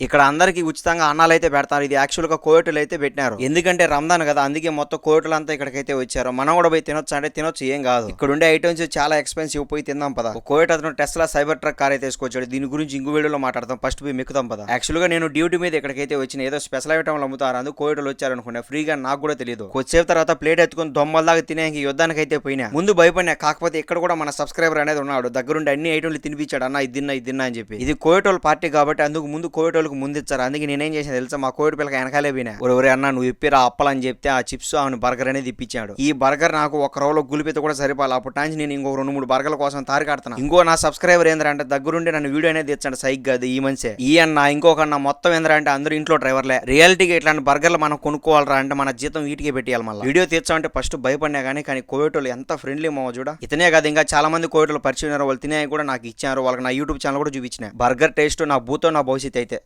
ఇక్కడ అందరికి ఉచితంగా అన్నాలు అయితే పెడతారు. ఇది యాక్చువల్గా అయితే పెట్టినారు. ఎందుకంటే రంజాన్ కదా అందుకే మొత్తం కోయటులు అంతా ఇక్కడికైతే వచ్చారు. మనం కూడా పోయి తినొచ్చు అంటే తినొచ్చు ఏం కాదు. ఇక్కడ ఉండే ఐటమ్స్ చాలా ఎక్స్పెన్సివ్ పోయి తిందాం పదా. ఒక అతను టెస్లా సైబర్ ట్రక్ కార్ అయితే తీసుకొచ్చాడు. దీని గురించి ఇంకో వీడియోలో మాట్లాడతాం. ఫస్ట్ పోయి మెక్కుదాం పదా. యాక్చువల్గా నేను డ్యూటీ మీద ఇక్కడికైతే వచ్చిన ఏదో స్పెషల్ ఐటమ్లు అమ్ముతారు అందుకు కోయటలు వచ్చారనుకున్నా. ఫ్రీగా నాకు కూడా తెలియదు కొద్దిసేపు తర్వాత ప్లేట్ ఎత్తుకుని దొమ్మల దాకా తినే యుద్ధానికి అయితే పోయినా. ముందు భయపడినా. కాకపోతే ఇక్కడ కూడా మన సబ్స్క్రైబర్ అనేది ఉన్నాడు. దగ్గరుండి అన్ని ఐటమ్లు తినిపించాడు. అన్న ఇది తిన్నా ఇది తిన్నా అని చెప్పి. ఇది కోయటోల్ పార్టీ కాబట్టి అందుకు ముందు కోయటోళ్ళకి ముందు ఇచ్చారు. అందుకే నేనేం చేసిన తెలుసా? మా కోడి పిల్లకి వెనకాలే పోయినా. ఒరే అన్న నువ్వు ఇప్పిరా అప్పలని చెప్తే ఆ చిప్స్ ఆమెను బర్గర్ అనేది ఇప్పించాడు. ఈ బర్గర్ నాకు ఒక రోజులో గులిపితే కూడా సరిపోవాలి అప్పటి నుంచి నేను ఇంకో రెండు మూడు బర్గర్ల కోసం తారికాడుతున్నా ఇంకో నా సబ్స్క్రైబర్ ఏంద్రా దగ్గరుండి నన్ను వీడియో అనేది తెచ్చాడు సైక్ కాదు ఈ మనిషే. ఈ అన్న ఇంకొక అన్న మొత్తం ఏంద్రా అంటే అందరూ ఇంట్లో డ్రైవర్లే. రియాలిటీగా ఇట్లాంటి బర్గర్లు మనం కొనుక్కోవాలరా అంటే మన జీతం వీటికే పెట్టేయాలి మళ్ళీ. వీడియో తీర్చామంటే ఫస్ట్ భయపడినా కానీ కానీ కోవిటోళ్ళు ఎంత ఫ్రెండ్లీ మావో చూడ. ఇతనే కాదు ఇంకా చాలా మంది కోవిటోలు పరిచయం ఉన్నారు వాళ్ళు తినే కూడా నాకు ఇచ్చారు. వాళ్ళకి నా యూట్యూబ్ ఛానల్ కూడా చూపించిన. బర్గర్ టేస్ట్ నా భూతో నా భవిష్యత్ అయితే.